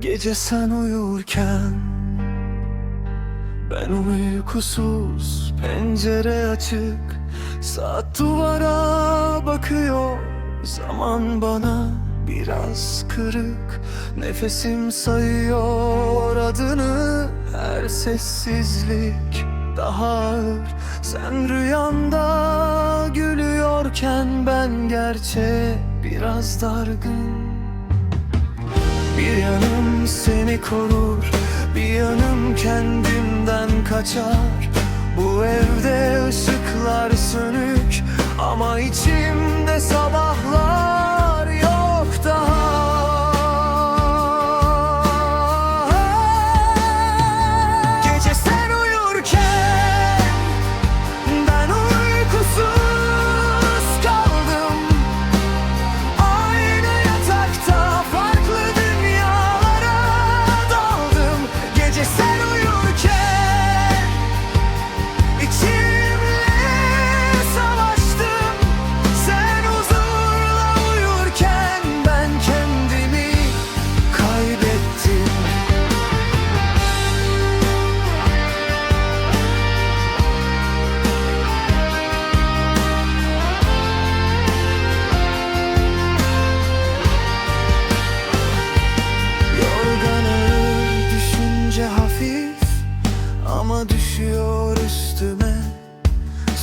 Gece sen uyurken Ben uykusuz Pencere açık Saat duvara bakıyor. Zaman bana biraz kırık Nefesim sayıyor adını. Her sessizlik daha ağır. Sen rüyanda gülüyorken Ben gerçeğe biraz dargın. Bir yanım seni korur Bir yanım kendimden kaçar. Bu evde ışıklar sönük Ama içimde sabahlar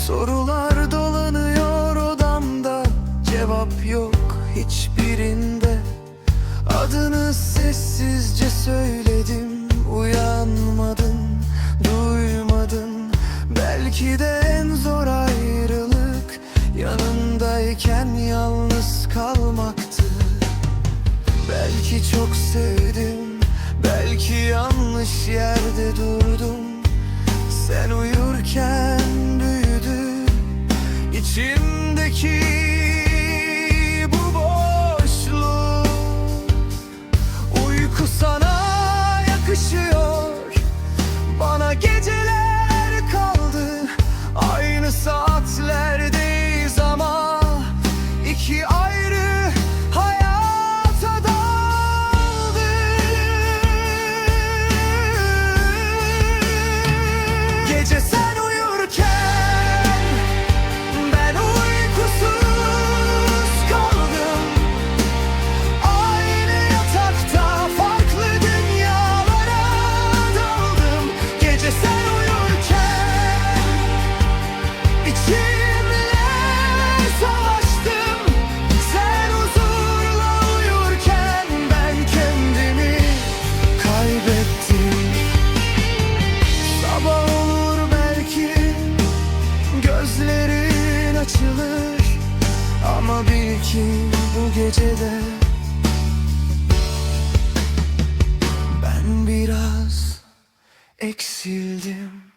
Sorular dolanıyor odamda Cevap yok hiçbirinde. Adını sessizce söyledim Uyanmadın, duymadın. Belki de en zor ayrılık Yanındayken yalnız kalmaktı. Belki çok sevdim Belki yanlış yerde durdum. Sen uyurken açılır. Ama bil ki bu gecede ben biraz eksildim